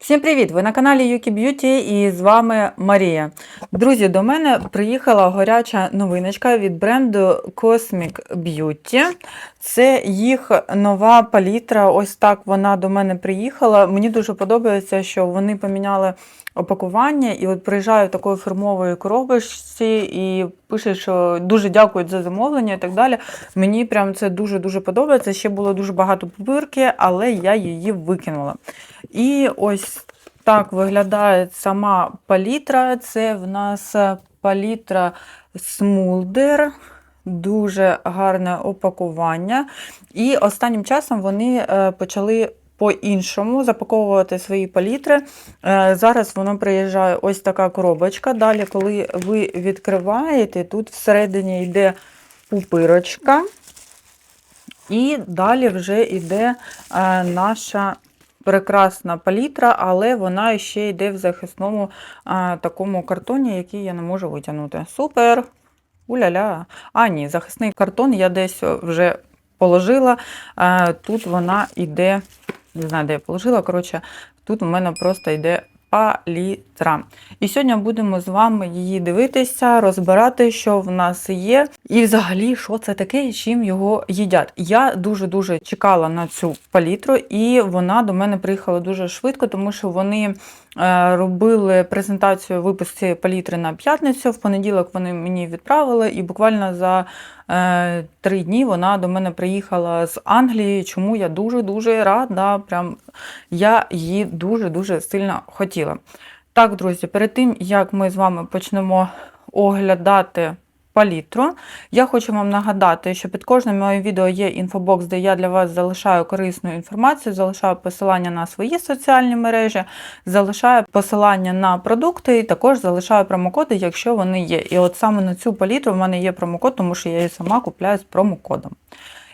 Всім привіт! Ви на каналі Юкі Б'юті і з вами Марія. Друзі, до мене приїхала горяча новиночка від бренду Cosmic Beauty. Це їх нова палітра. Ось так вона до мене приїхала. Мені дуже подобається, що вони поміняли опакування і от приїжджають в такої фірмової коробочці і пишуть, що дуже дякують за замовлення і так далі. Мені прям це дуже-дуже подобається. Ще було дуже багато пупирки, але я її викинула. І ось так виглядає сама палітра. Це в нас палітра Smulder. Дуже гарне опакування. І останнім часом вони е, почали по-іншому запаковувати свої палітри. Е, Зараз воно приїжджає ось така коробочка. Далі, коли ви відкриваєте, тут всередині йде пупирочка. І далі вже йде е, наша прекрасна палітра, але вона ще йде в захисному а, такому картоні, який я не можу витягнути. Супер! Уля-ля. А, ні, захисний картон я десь вже положила. А, Тут вона йде, не знаю, де я положила. Коротше, тут у мене просто йде палітра. І сьогодні будемо з вами її дивитися, розбирати, що в нас є, і взагалі, що це таке чим його їдять. Я дуже-дуже чекала на цю палітру, і вона до мене приїхала дуже швидко, тому що вони е, робили презентацію випуск цієї палітри на п'ятницю. В понеділок вони мені відправили, і буквально за е, три дні вона до мене приїхала з Англії, чому я дуже-дуже рада. Прям я її дуже-дуже сильно хотіла. Так, друзі, перед тим як ми з вами почнемо оглядати палітру, я хочу вам нагадати, що під кожним моїм відео є інфобокс, де я для вас залишаю корисну інформацію, залишаю посилання на свої соціальні мережі, залишаю посилання на продукти і також залишаю промокоди, якщо вони є. І от саме на цю палітру в мене є промокод, тому що я її сама купляю з промокодом.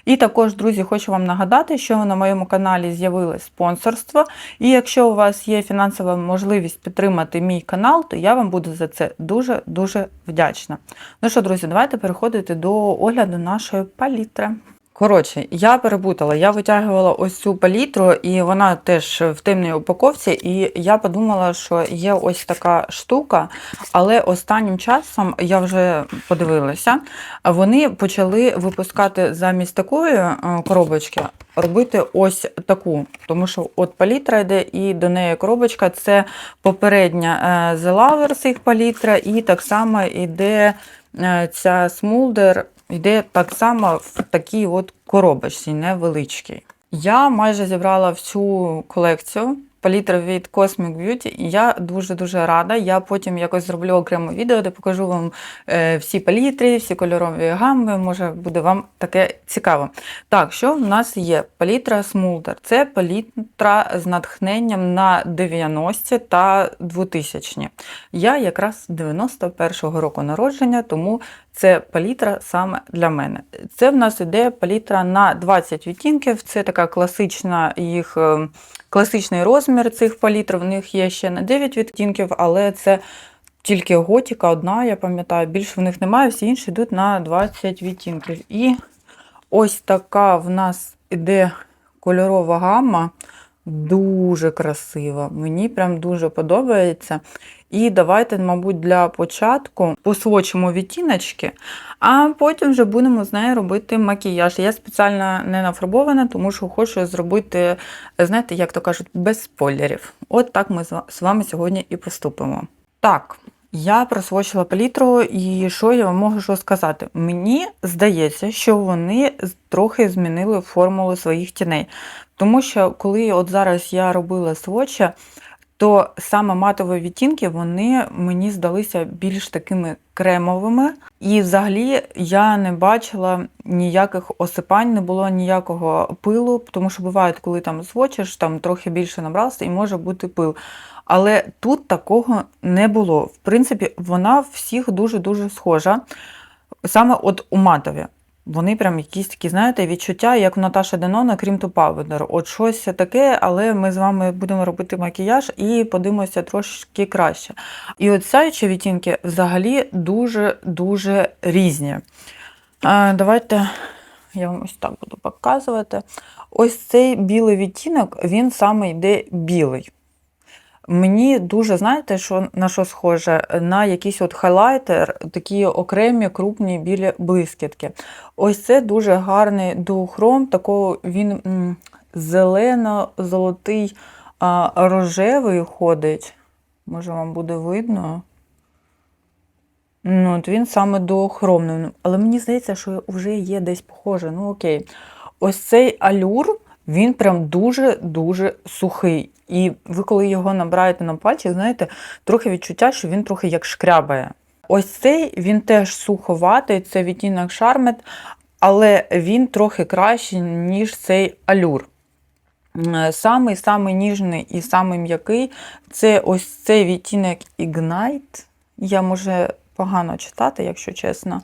І також, друзі, хочу вам нагадати, що на моєму каналі з'явилось спонсорство. І якщо у вас є фінансова можливість підтримати мій канал, то я вам буду за це дуже-дуже вдячна. Ну що, друзі, давайте переходити до огляду нашої палітри. Коротше, я перепутала, я витягувала ось цю палітру, і вона теж в темній упаковці, і я подумала, що є ось така штука, але останнім часом я вже подивилася, вони почали випускати замість такої е, коробочки, робити ось таку. Тому що от палітра йде, і до неї коробочка це попередня е, The Lovers палітра, і так само йде е, ця смулдер. Йде так само в такій от коробочці невеличкій. Я майже зібрала всю колекцію палітра від Cosmic Beauty, і я дуже-дуже рада. Я потім якось зроблю окреме відео, де покажу вам е, всі палітри, всі кольорові гами. Може буде вам таке цікаво. Так, що в нас є? Палітра Smulder. Це палітра з натхненням на 90-ті та 2000-ті. Я якраз 91-го року народження, тому це палітра саме для мене. Це в нас іде палітра на 20 відтінків. Це така класична їх е, класичний розмір цих палітр. В них є ще на 9 відтінків, але це тільки готіка одна, я пам'ятаю, більше в них немає, всі інші йдуть на 20 відтінків. І ось така в нас іде кольорова гамма. Дуже красива. Мені прям дуже подобається. І давайте, мабуть, для початку посвочимо відтіночки, а потім вже будемо з нею робити макіяж. Я спеціально не нафарбована, тому що хочу зробити, знаєте, як то кажуть, без спойлерів. От так ми з вами сьогодні і поступимо. Так. Я просвочила палітру, і що я вам можу сказати? Мені здається, що вони трохи змінили формулу своїх тіней. Тому що коли от зараз я робила своча, то саме матові відтінки вони мені здалися більш такими кремовими. І взагалі я не бачила ніяких осипань, не було ніякого пилу, тому що буває, коли там свочиш, там трохи більше набрався і може бути пил. Але тут такого не було. В принципі, вона всіх дуже-дуже схожа. Саме от у матові. Вони прям якісь такі, знаєте, відчуття, як у Наташа Денона, крім то От щось таке, але ми з вами будемо робити макіяж і подивимося трошки краще. І от сяючі відтінки взагалі дуже-дуже різні. А, Давайте я вам ось так буду показувати. Ось цей білий відтінок, він саме йде білий. Мені дуже, знаєте, що, на що схоже? На якийсь от хайлайтер, такі окремі крупні білі блискітки. Ось це дуже гарний дуохром, такого він зелено-золотий рожевий ходить. Може, вам буде видно. Ну, от він саме дуохромний. Але мені здається, що вже є десь похоже. Ну окей. Ось цей алюр, він прям дуже-дуже сухий. І ви, коли його набираєте на пальчик, знаєте, трохи відчуття, що він трохи як шкрябає. Ось цей він теж суховатий, це відтінок шармет, але він трохи кращий, ніж цей алюр. Самий самий ніжний і самий м'який це ось цей відтінок Ignite. Я може погано читати, якщо чесно.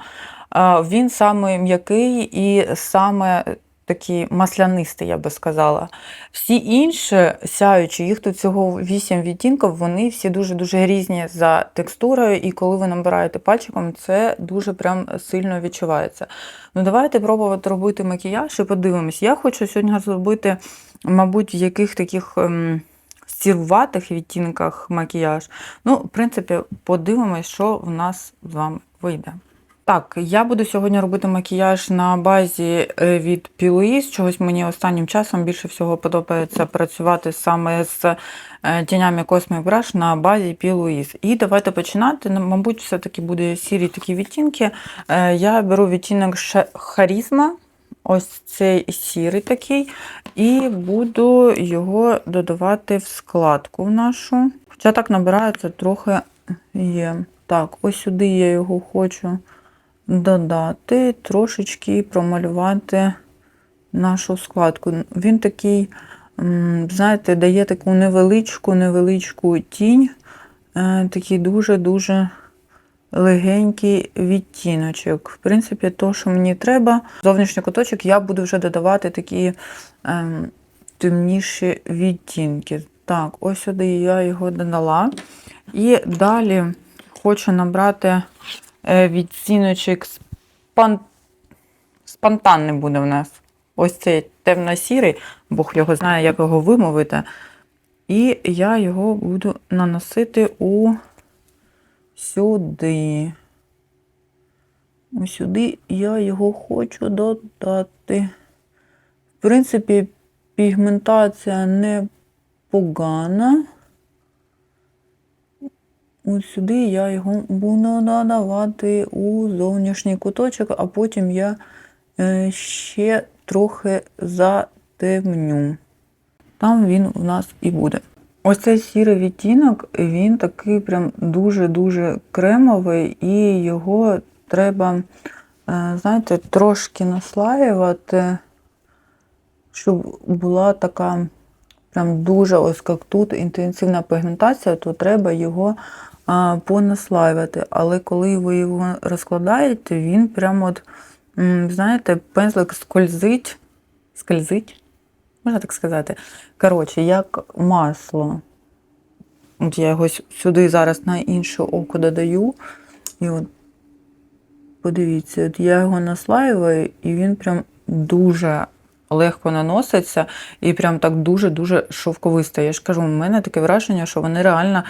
Він саме м'який і саме такий маслянистий, я би сказала. Всі інші сяючі, їх тут всього 8 відтінків, вони всі дуже-дуже різні за текстурою, і коли ви набираєте пальчиком, це дуже прям сильно відчувається. Ну, давайте пробувати робити макіяж і подивимось. Я хочу сьогодні зробити, мабуть, в яких таких. ем, сіруватих відтінках макіяж. Ну, в принципі, подивимось, що в нас з вами вийде. Так, я буду сьогодні робити макіяж на базі е, від Piluis. Чогось мені останнім часом більше всього подобається працювати саме з е, тінями Cosmic Brush на базі Piluis. І давайте починати. Ну, Мабуть, все-таки буде сірі такі відтінки. Е, Я беру відтінок Харізма. Ось цей сірий такий, і буду його додавати в складку в нашу. Хоча так набирається трохи є. Так, ось сюди я його хочу додати, трошечки промалювати нашу складку. Він такий, знаєте, дає таку невеличку, невеличку тінь, е, такий дуже-дуже легенький відтіночок. В принципі, то, що мені треба. Зовнішній куточок я буду вже додавати такі ем, темніші відтінки. Так, ось сюди я його додала. І далі хочу набрати е, відтіночок спон... спонтанний буде в нас. Ось цей темно-сірий, Бог його знає, як його вимовити. І я його буду наносити у сюди. Ось сюди я його хочу додати. В принципі, пігментація не Ось сюди я його буду додавати у зовнішній куточок, а потім я е, ще трохи затемню. Там він у нас і буде. Ось цей сірий відтінок, він такий прям дуже-дуже кремовий, і його треба, е, знаєте, трошки наслаювати, щоб була така прям дуже ось як тут інтенсивна пігментація, то треба його понаслаювати. Але коли ви його розкладаєте, він прям от, знаєте, пензлик скользить, скользить, можна так сказати. Коротше, як масло. От я його сюди зараз на інше око додаю. І от подивіться, от я його наслаюваю, і він прям дуже легко наноситься і прям так дуже-дуже шовковисто. Я ж кажу, у мене таке враження, що вони реально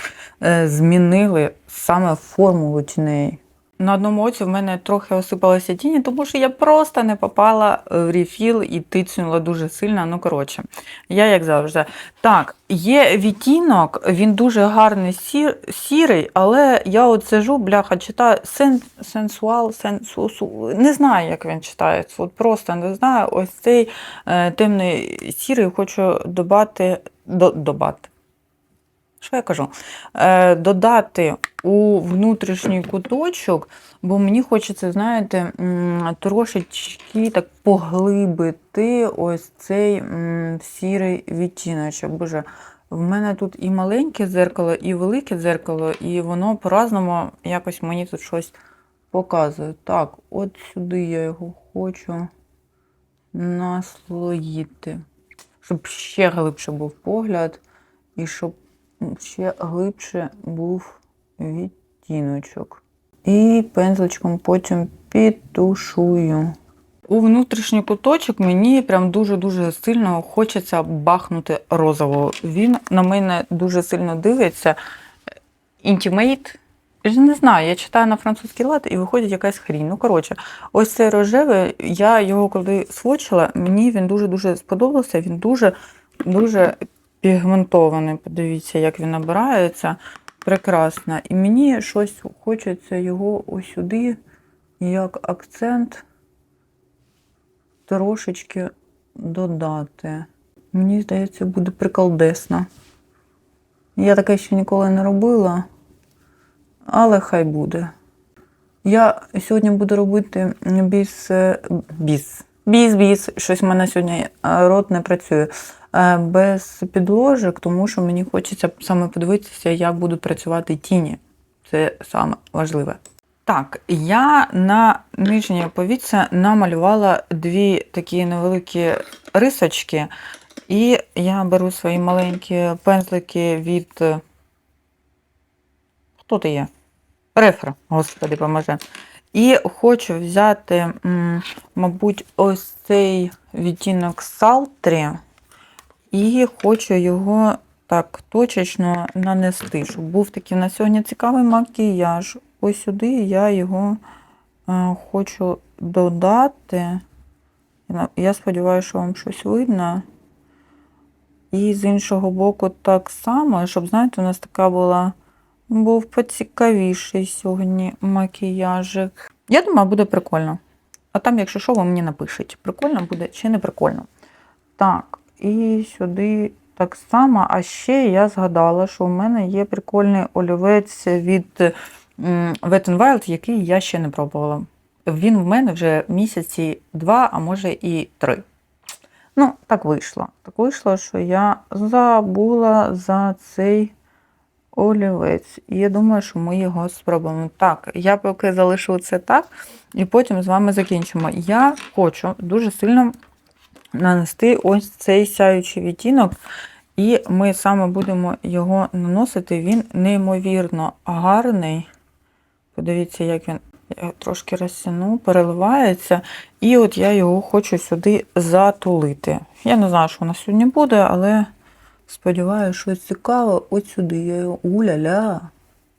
е, змінили саме формулу тіней. На одному оці в мене трохи осипалися тіні, тому що я просто не попала в рефіл і тицнула дуже сильно. Ну, коротше, я як завжди. Так, є відтінок, він дуже гарний сір, сірий, але я от сижу, бляха, читаю сен, сенсуал, сенсусу. Не знаю, як він читається. От просто не знаю. Ось цей е, темний сірий хочу додати. До, добати. Що я кажу? Е, додати у внутрішній куточок, бо мені хочеться, знаєте, трошечки так поглибити ось цей сірий відтіночок. Боже, в мене тут і маленьке дзеркало, і велике дзеркало, і воно по-разному якось мені тут щось показує. Так, от сюди я його хочу наслоїти, щоб ще глибше був погляд, і щоб ще глибше був відтіночок. І пензличком потім підтушую. У внутрішній куточок мені прям дуже-дуже сильно хочеться бахнути розового. Він на мене дуже сильно дивиться. Intimate. Я ж не знаю, я читаю на французький лад і виходить якась хрінь. Ну, коротше, ось цей рожевий, я його коли свочила, мені він дуже-дуже сподобався. Він дуже дуже пігментований. Подивіться, як він набирається. Прекрасно. І мені щось хочеться його ось сюди, як акцент трошечки додати. Мені здається, буде приколдесно. Я таке ще ніколи не робила, але хай буде. Я сьогодні буду робити біс. е, біс. Біс-біс. Щось в мене сьогодні е, рот не працює. Е, Без підложок, тому що мені хочеться саме подивитися, як будуть працювати тіні. Це саме важливе. Так, я на нижнє повіця намалювала дві такі невеликі рисочки, і я беру свої маленькі пензлики від. е, Хто ти є? Рефер, господи, поможе. І хочу взяти, мабуть, ось цей відтінок Салтрі, і хочу його так точечно нанести, щоб був такий на сьогодні цікавий макіяж. Ось сюди я його е, хочу додати. Я- сподіваюся, що вам щось видно. І з іншого боку так само, щоб, знаєте, у нас така була, був поцікавіший сьогодні макіяжик. Я думаю, буде прикольно. А там, якщо що, ви мені напишіть, прикольно буде чи не прикольно. Так, і сюди так само. А ще я згадала, що у мене є прикольний олівець від Wet n Wild, який я ще не пробувала. Він в мене вже місяці два, а може і три. Ну, так вийшло. Так вийшло, що я забула за цей олівець. І я думаю, що ми його спробуємо. Так, я поки залишу це так, і потім з вами закінчимо. Я хочу дуже сильно нанести ось цей сяючий відтінок, і ми саме будемо його наносити. Він неймовірно гарний. Подивіться, як він трошки розтягну, переливається. І от я його хочу сюди затулити. Я не знаю, що у нас сьогодні буде, але сподіваюся, що цікаве. От сюди я його. У-ля-ля.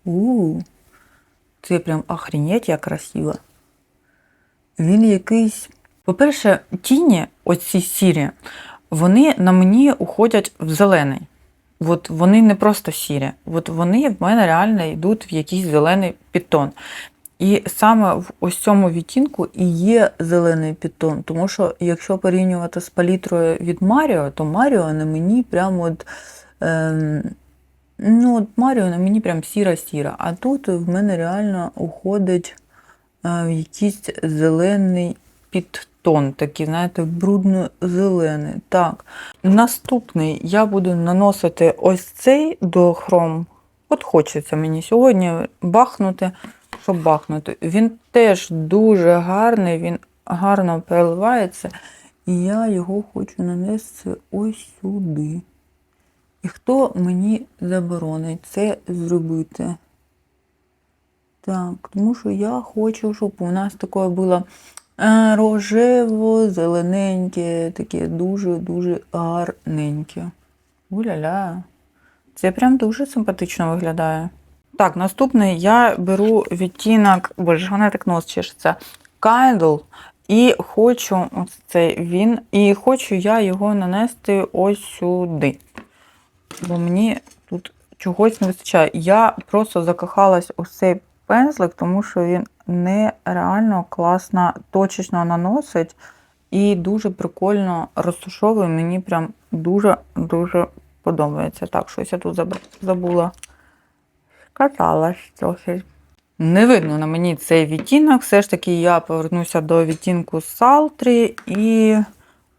У. Це прям охренеть, як красиво. Він якийсь. По-перше, тіні, оці сірі, вони на мені уходять в зелений. От вони не просто сірі, от вони в мене реально йдуть в якийсь зелений підтон. І саме в ось цьому відтінку і є зелений підтон. Тому що якщо порівнювати з палітрою від Маріо, то Маріо на мені прямо от. Ем, ну, от Маріо на мені прям сіра-сіра. А тут в мене реально уходить е, в якийсь зелений підтон, такий, знаєте, брудно-зелений. Так. Наступний я буду наносити ось цей до хром. От хочеться мені сьогодні бахнути, щоб бахнути. Він теж дуже гарний, він гарно переливається. І я його хочу нанести ось сюди. І хто мені заборонить це зробити? Так, тому що я хочу, щоб у нас таке було е, рожево-зелененьке, таке дуже-дуже гарненьке. Уля-ля. Це прям дуже симпатично виглядає. Так, наступний я беру відтінок, боже, вона так нос чешеться. Candle. І хочу ось цей він. І хочу я його нанести ось сюди. Бо мені тут чогось не вистачає. Я просто закохалась у цей пензлик, тому що він нереально класно точечно наносить і дуже прикольно розташовує. Мені прям дуже-дуже подобається. Так, щось я тут забула. Каталась трохи. Не видно на мені цей відтінок. Все ж таки я повернуся до відтінку Салтрі і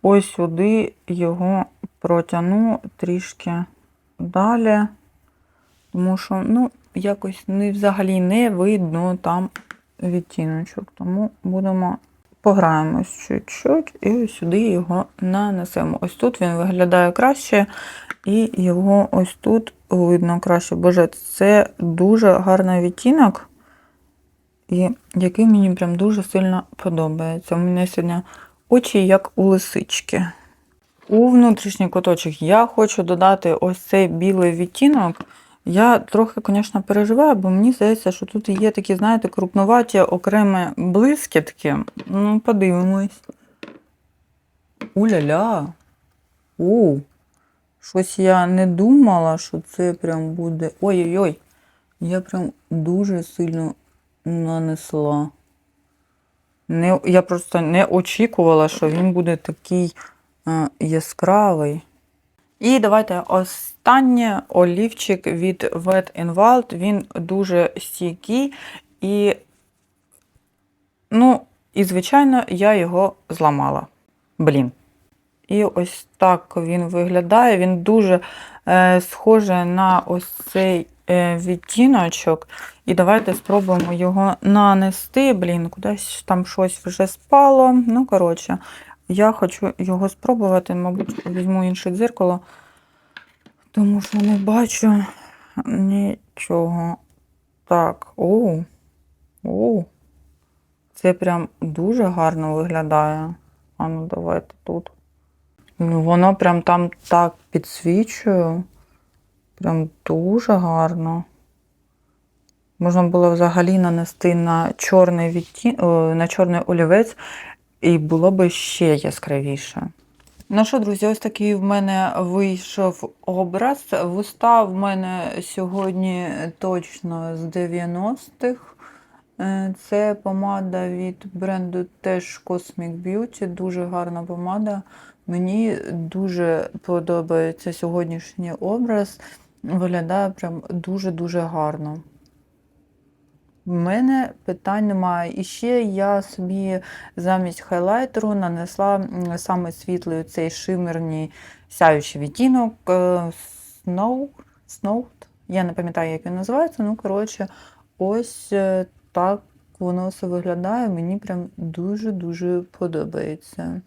ось сюди його протягну трішки далі. Тому що, ну, якось не, взагалі не видно там відтіночок. Тому будемо пограємось чуть-чуть і сюди його нанесемо. Ось тут він виглядає краще, і його ось тут видно краще. Боже, це дуже гарний відтінок. який мені прям дуже сильно подобається. У мене сьогодні очі як у лисички. У внутрішній куточок я хочу додати ось цей білий відтінок. Я трохи, звісно, переживаю, бо мені здається, що тут є такі, знаєте, крупнуваті окремі блискітки. Ну, подивимось. Уля-ля. У. Щось я не думала, що це прям буде. Ой-ой-ой. Я прям дуже сильно нанесла. Не, я просто не очікувала, що він буде такий е, яскравий. І давайте останнє олівчик від Wet n Wild. Він дуже стійкий. І, ну, і, звичайно, я його зламала. Блін. І ось так він виглядає. Він дуже е, схожий на ось цей е, відтіночок. І давайте спробуємо його нанести. Блін, кудись там щось вже спало. Ну, коротше, я хочу його спробувати, мабуть, візьму інше дзеркало, тому що не бачу нічого. Так, оу. Оу. Це прям дуже гарно виглядає. А ну давайте тут. Ну, воно прям там так підсвічує. Прям дуже гарно. Можна було взагалі нанести на чорний відтін... о, на чорний олівець, і було би ще яскравіше. Ну що, друзі, ось такий в мене вийшов образ. Вуста в мене сьогодні точно з 90-х. Е, Це помада від бренду теж Cosmic Beauty. Дуже гарна помада. Мені дуже подобається сьогоднішній образ. Виглядає прям дуже-дуже гарно. У мене питань немає. І ще я собі замість хайлайтеру нанесла саме світлий цей шимерний сяючий відтінок е, Snow, Snow. Я не пам'ятаю, як він називається. Ну, коротше, ось е, так воно все виглядає. Мені прям дуже-дуже подобається.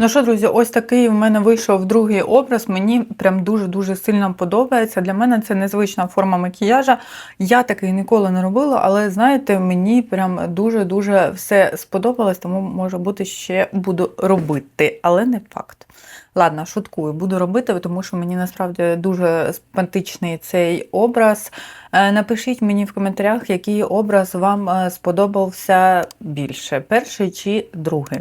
Ну що, друзі, ось такий в мене вийшов другий образ. Мені прям дуже-дуже сильно подобається. Для мене це незвична форма макіяжа. Я такий ніколи не робила, але знаєте, мені прям дуже-дуже все сподобалось, тому може бути ще буду робити, але не факт. Ладно, шуткую, буду робити, тому що мені насправді дуже спантичний цей образ. Е, Напишіть мені в коментарях, який образ вам е, сподобався більше, перший чи другий.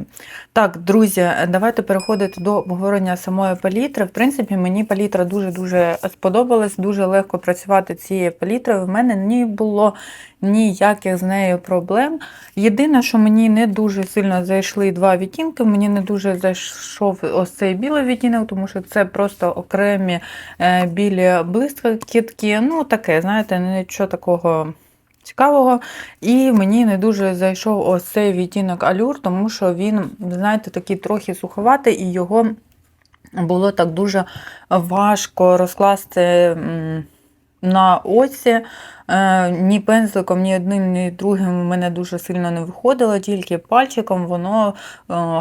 Так, друзі, давайте переходити до обговорення самої палітри. В принципі, мені палітра дуже-дуже сподобалась, дуже легко працювати цією палітрою. В мене не було ніяких з нею проблем. Єдине, що мені не дуже сильно зайшли два відтінки, мені не дуже зайшов ось цей білий відтінок, тому що це просто окремі е, білі блискітки. Ну, таке, знаєте, нічого такого. Цікавого, і мені не дуже зайшов ось цей відтінок алюр, тому що він, знаєте, такий трохи суховатий, і його було так дуже важко розкласти на оці. Е, Ні пензликом, ні одним, ні другим у мене дуже сильно не виходило, тільки пальчиком воно е,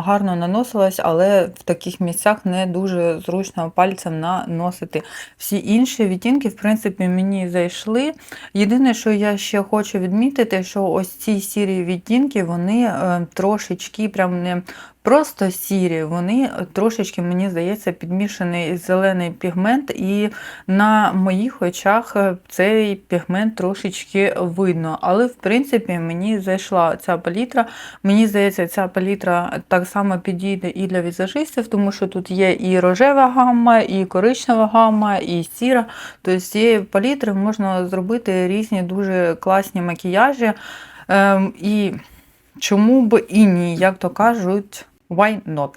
гарно наносилось, але в таких місцях не дуже зручно пальцем наносити. Всі інші відтінки, в принципі, мені зайшли. Єдине, що я ще хочу відмітити, що ось ці сірі відтінки, вони е, трошечки прям не просто сірі, вони трошечки, мені здається, підмішаний зелений пігмент, і на моїх очах цей пігмент трошечки видно. Але, в принципі, мені зайшла ця палітра. Мені здається, ця палітра так само підійде і для візажистів, тому що тут є і рожева гамма, і коричнева гамма, і сіра. Тобто з цієї палітри можна зробити різні дуже класні макіяжі. Ем, і чому б і ні, як то кажуть, why not?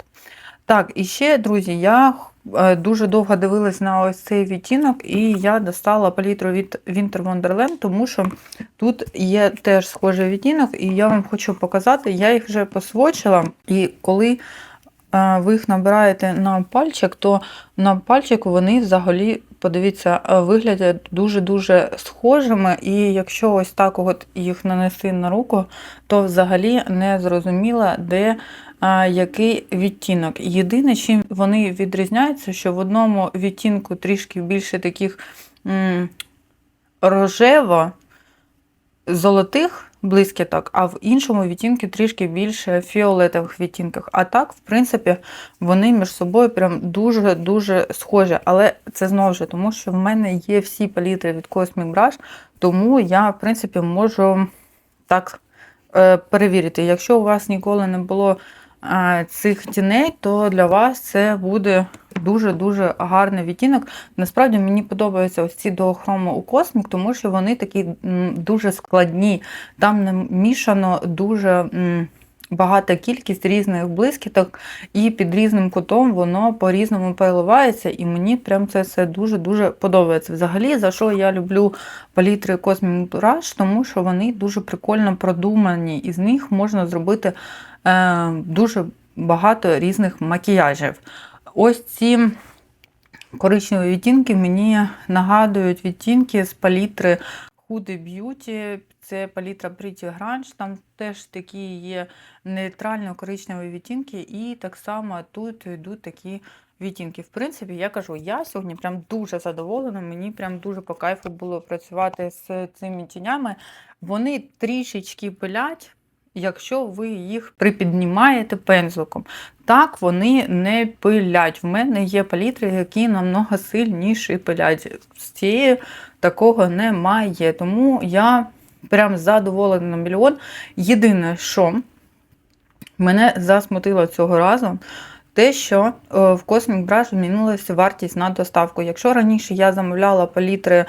Так, і ще, друзі, я е, дуже довго дивилась на ось цей відтінок, і я достала палітру від Winter Wonderland, тому що тут є теж схожий відтінок, і я вам хочу показати, я їх вже посвочила, і коли е, ви їх набираєте на пальчик, то на пальчику вони взагалі, подивіться, е, виглядять дуже-дуже схожими. І якщо ось так от їх нанести на руку, то взагалі не зрозуміло, де який відтінок. Єдине, чим вони відрізняються, що в одному відтінку трішки більше таких м, рожево, золотих блискіток, а в іншому відтінку трішки більше фіолетових відтінках. А так, в принципі, вони між собою прям дуже-дуже схожі. Але це знову ж тому, що в мене є всі палітри від Cosmic Brush, тому я, в принципі, можу так е, перевірити. Якщо у вас ніколи не було цих тіней, то для вас це буде дуже-дуже гарний відтінок. Насправді мені подобаються ось ці дуохроми у космік, тому що вони такі дуже складні. Там намішано дуже. Багата кількість різних блискіток, і під різним кутом воно по-різному переливається, і мені прям це все дуже-дуже подобається. Взагалі, за що я люблю палітри Cosmic тому що вони дуже прикольно продумані, і з них можна зробити е, дуже багато різних макіяжів. Ось ці коричневі відтінки мені нагадують відтінки з палітри Huda Beauty. Це палітра Pretty Grunge, там теж такі є нейтрально коричневі відтінки, і так само тут йдуть такі відтінки. В принципі, я кажу, я сьогодні прям дуже задоволена. Мені прям дуже по кайфу було працювати з цими тінями. Вони трішечки пилять, якщо ви їх припіднімаєте пензликом. Так, вони не пилять. В мене є палітри, які намного сильніші пилять. З цією такого немає. Тому я прям задоволена на мільйон. Єдине, що мене засмутило цього разу, те, що е, в Cosmic Brush змінилася вартість на доставку. Якщо раніше я замовляла палітри, е,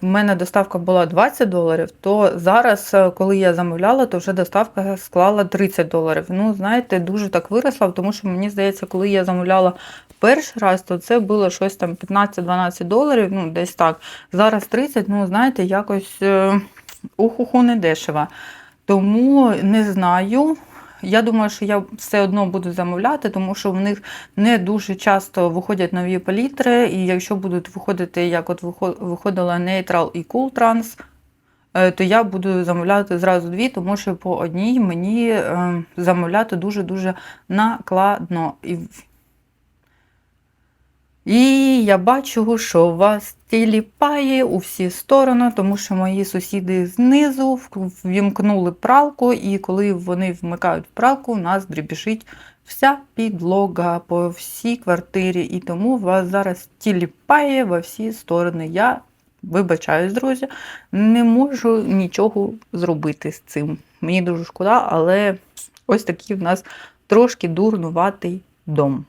в мене доставка була 20 доларів, то зараз, е, коли я замовляла, то вже доставка склала 30 доларів. Ну, знаєте, дуже так виросла, тому що мені здається, коли я замовляла перший раз, то це було щось там 15-12 доларів, ну десь так. Зараз 30, ну знаєте, якось ухуху не дешево. Тому не знаю. Я думаю, що я все одно буду замовляти, тому що в них не дуже часто виходять нові палітри, і якщо будуть виходити, як от виходила Neutral і Trans, е, то я буду замовляти зразу дві, тому що по одній мені е, замовляти дуже-дуже накладно. І і я бачу, що у вас тіліпає у всі сторони, тому що мої сусіди знизу ввімкнули пралку, і коли вони вмикають пралку, у нас дрібішить вся підлога по всій квартирі. І тому вас зараз тіліпає во всі сторони. Я вибачаюсь, друзі, не можу нічого зробити з цим. Мені дуже шкода, але ось такий в нас трошки дурнуватий дом.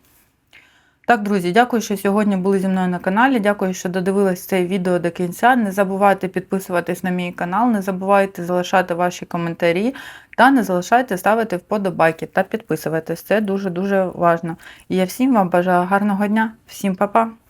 Так, друзі, дякую, що сьогодні були зі мною на каналі. Дякую, що додивились це відео до кінця. Не забувайте підписуватись на мій канал, не забувайте залишати ваші коментарі та не залишайте ставити вподобайки та підписуватись. Це дуже-дуже важливо. І я всім вам бажаю гарного дня, всім па-па!